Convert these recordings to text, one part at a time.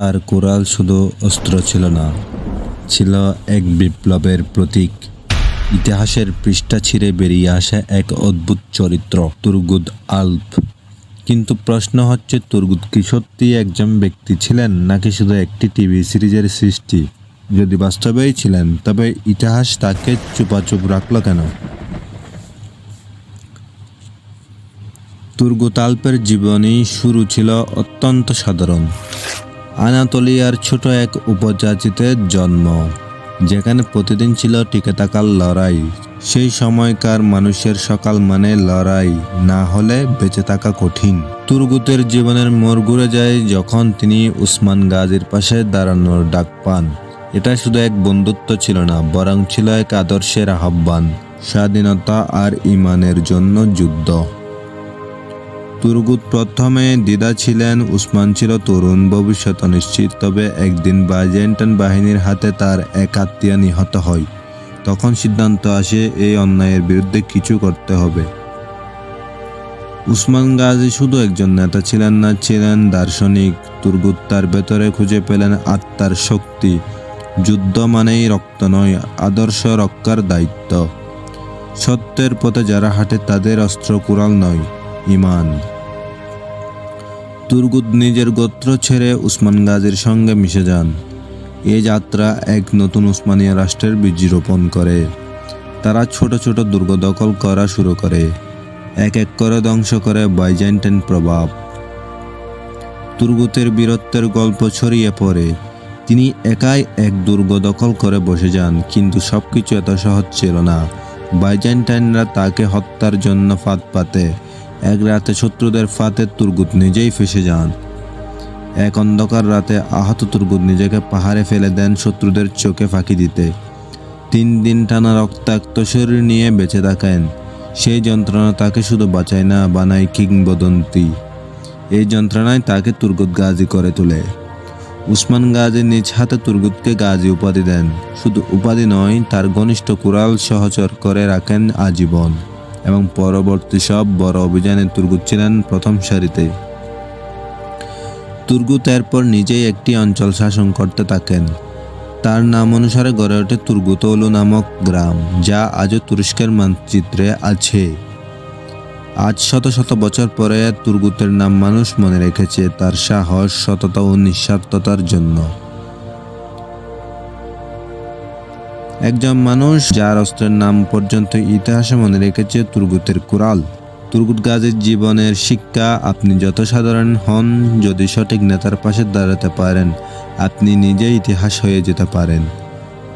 আর coral শুধু অস্ত্র ছিল না, ছিল এক বিপ্লবের প্রতীক। ইতিহাসের পৃষ্ঠা ছিঁড়ে বেরিয়ে আসে এক অদ্ভুত চরিত্র, তুরগুদ আলফ। কিন্তু প্রশ্ন হচ্ছে, তুরগুদ কি সত্যি একজন ব্যক্তি ছিলেন, নাকি শুধু একটি টিভি সিরিজের সৃষ্টি? যদি বাস্তবেই ছিলেন, তবে ইতিহাস তাকে চুপাচুপ রাখল কেন? তুর্গুত আল্পের জীবনী শুরু ছিল অত্যন্ত সাধারণ। আনাতোলিয়ার ছোট এক উপজাতিতে জন্ম, যেখানে প্রতিদিন ছিল টিকে থাকার লড়াই। সেই সময়কার মানুষের সকাল মানে লড়াই, না হলে বেঁচে থাকা কঠিন। তুর্গুতের জীবনের মোড় ঘুরে যায় যখন তিনি উসমান গাজীর পাশে দাঁড়ানোর ডাক পান। এটা শুধু এক বন্ধুত্ব ছিল না, বরং ছিল এক আদর্শের আহ্বান, স্বাধীনতা আর ইমানের জন্য যুদ্ধ। তুরগুত প্রথমে দিদা ছিলেন উসমান ছিল তরুণ, ভবিষ্যৎ অনিশ্চিত। তবে একদিন বাইজেন্টাইন বাহিনীর হাতে তার এক নিহত হয়। তখন সিদ্ধান্ত আসে, এই অন্যায়ের বিরুদ্ধে কিছু করতে হবে। উসমান গাজী শুধু একজন নেতা ছিলেন না, ছিলেন দার্শনিক। তুরগুত তার ভেতরে খুঁজে পেলেন আত্মার শক্তি। যুদ্ধ মানেই রক্ত নয়, আদর্শ রক্ষার দায়িত্ব। সত্যের পথে যারা হাঁটে তাদের অস্ত্র কুড়াল নয়। ইমান তুরগুদ নিজের গোত্র ছেড়ে উসমান গাজীর সঙ্গে মিশে যান। এ যাত্রা এক নতুন উসমানিয়া রাষ্ট্রের বীজ রোপণ করে। তারা ছোট ছোট দুর্গ দখল করা শুরু করে। এক এক করে ধ্বংস করে বাইজেন্টাইন প্রভাব। তুর্গুতের বীরত্বের গল্প ছড়িয়ে পড়ে। তিনি একাই এক দুর্গ দখল করে বসে যান, কিন্তু সবকিছু এত সহজ ছিল না। বাইজেন্টাইনরা তাকে হত্যার জন্য ফাঁদ পাতে। এক রাতে শত্রুদের ফাঁদে তুর্গুত নিজেই ফেসে যান। এক অন্ধকার রাতে আহত তুর্গুত নিজেকে পাহাড়ে ফেলে দেন শত্রুদের চোখে ফাঁকি দিতে। তিন দিন টানা রক্তাক্ত শরীর নিয়ে বেঁচে থাকেন। সেই যন্ত্রণা তাকে শুধু বাঁচায় না, বানায় কিংবদন্তি। এই যন্ত্রণায় তাকে তুর্গুত গাজী করে তোলে। উসমান গাজী নিজ হাতে তুর্গুতকে গাজী উপাধি দেন। শুধু উপাধি নয়, তার ঘনিষ্ঠ কুরাল সহচর করে রাখেন আজীবন। এবং পরবর্তী সব বড় অভিযানে তুর্গুত ছিলেন প্রথম সারিতে। তুর্গুত এরপর নিজেই একটি অঞ্চল শাসন করতে থাকেন। তার নাম অনুসারে গড়ে ওঠে তুর্গুতৌলু নামক গ্রাম, যা আজও তুরস্কের মানচিত্রে আছে। আজ শত শত বছর পরে তুর্গুতের নাম মানুষ মনে রেখেছে তার সাহস সততা ও নিঃস্বার্থতার জন্য। একজন মানুষ যার অস্ত্রের নাম পর্যন্ত ইতিহাসে মনে রেখেছে তুর্গুতের কুরাল তুর্গুত গাজীর জীবনের শিক্ষা, আপনি যত সাধারণ হন, যদি সঠিক নেতার পাশে দাঁড়াতে পারেন, আপনি নিজে ইতিহাস হয়ে যেতে পারেন।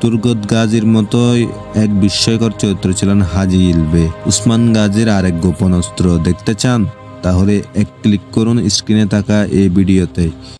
তুর্গত গাজীর মতোই এক বিস্ময়কর চরিত্র ছিলেন হাজি ইলবে। উসমান গাজীর আরেক গোপন অস্ত্র দেখতে চান? তাহলে এক ক্লিক করুন স্ক্রিনে থাকা এই ভিডিওতে।